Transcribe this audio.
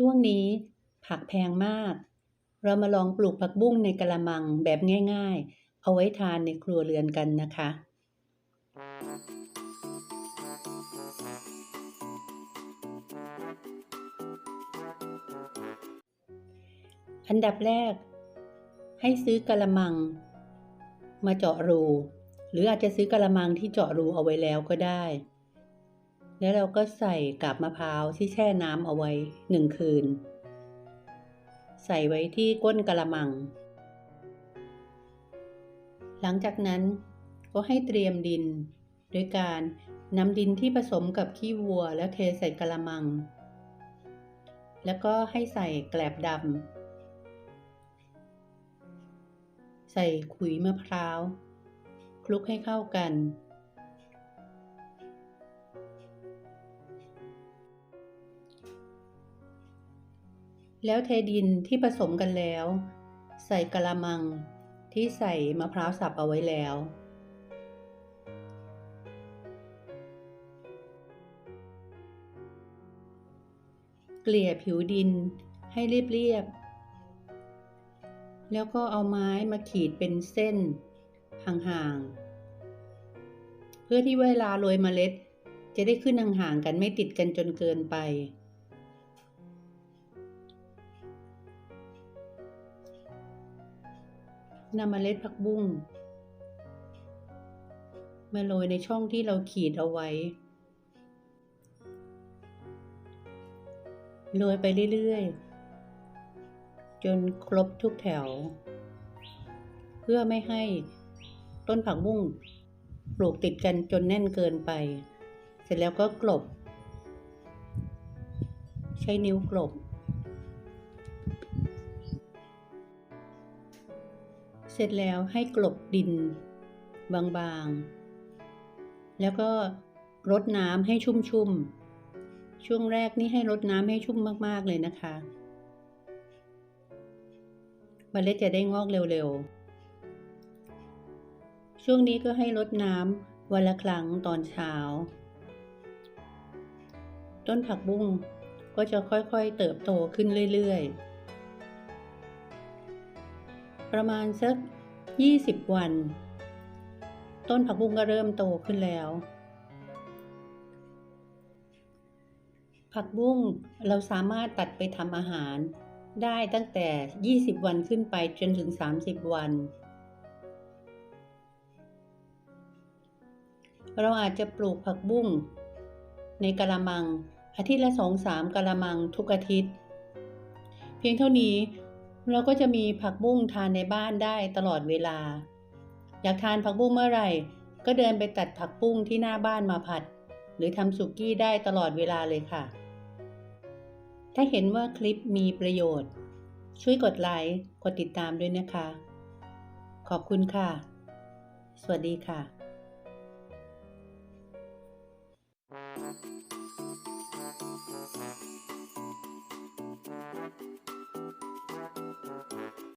ช่วงนี้ผักแพงมาก เรามาลองปลูกผักบุ้งในกะละมังแบบง่าย ๆ เอาไว้ทานในครัวเรือนกันนะคะ อันดับแรก ให้ซื้อกะละมัง มาเจาะรู หรืออาจจะซื้อกะละมังที่เจาะรูเอาไว้แล้วก็ได้ แล้วเราก็ใส่กาบมะพร้าวที่แช่น้ำเอาไว้หนึ่งคืน ใส่ไว้ที่ก้นกะละมัง หลังจากนั้นก็ให้เตรียมดิน โดยการนำดินที่ผสมกับขี้วัวแล้วเทใส่กะละมัง แล้วก็ให้ใส่แกลบดำใส่ขุยมะพร้าวคลุกให้เข้ากัน แล้วเทดินที่ผสมกันแล้ว ใส่กะละมังที่ใส่มะพร้าวสับเอาไว้แล้ว เกลี่ยผิวดินให้เรียบๆแล้วก็เอาไม้มาขีดเป็นเส้นห่างๆ เพื่อที่เวลาโรยเมล็ด จะได้ขึ้นห่างๆกันไม่ติดกันจนเกินไป นำเมล็ดผักบุ้งมาโรยในช่องที่เราขีดเอาไว้ โรยไปเรื่อยๆ จนครบทุกแถว เพื่อไม่ให้ต้นผักบุ้งปลูกติดกันจนแน่นเกินไป เสร็จแล้วก็กลบ ใช้นิ้วกลบ เสร็จแล้วให้กลบดินบางๆ แล้วก็รดน้ำให้ชุ่มๆ ช่วงแรกนี่ให้รดน้ำให้ชุ่มมากๆเลยนะคะมเมล็ดจะได้งอกเร็วๆ ช่วงนี้ก็ให้รดน้ำวันละครั้งตอนเช้า ต้นผักบุ้งก็จะค่อยๆเติบโตขึ้นเรื่อยๆ ประมาณสัก 20 วัน ต้นผักบุ้งก็เริ่มโตขึ้นแล้ว ผักบุ้งเราสามารถตัดไปทำอาหารได้ตั้งแต่ 20 วันขึ้นไปจนถึง 30 วัน เราอาจจะปลูกผักบุ้งในกะละมัง อาทิตย์ละสองสามกะละมังทุกอาทิตย์ เพียงเท่านี้ เราก็จะมีผักบุ้งทานในบ้านได้ตลอดเวลา อยากทานผักบุ้งเมื่อไหร่ ก็เดินไปตัดผักบุ้งที่หน้าบ้านมาผัด หรือทำสุกี้ได้ตลอดเวลาเลยค่ะ ถ้าเห็นว่าคลิปมีประโยชน์ ช่วยกดไลค์กดติดตามด้วยนะคะ ขอบคุณค่ะ สวัสดีค่ะ Thank you.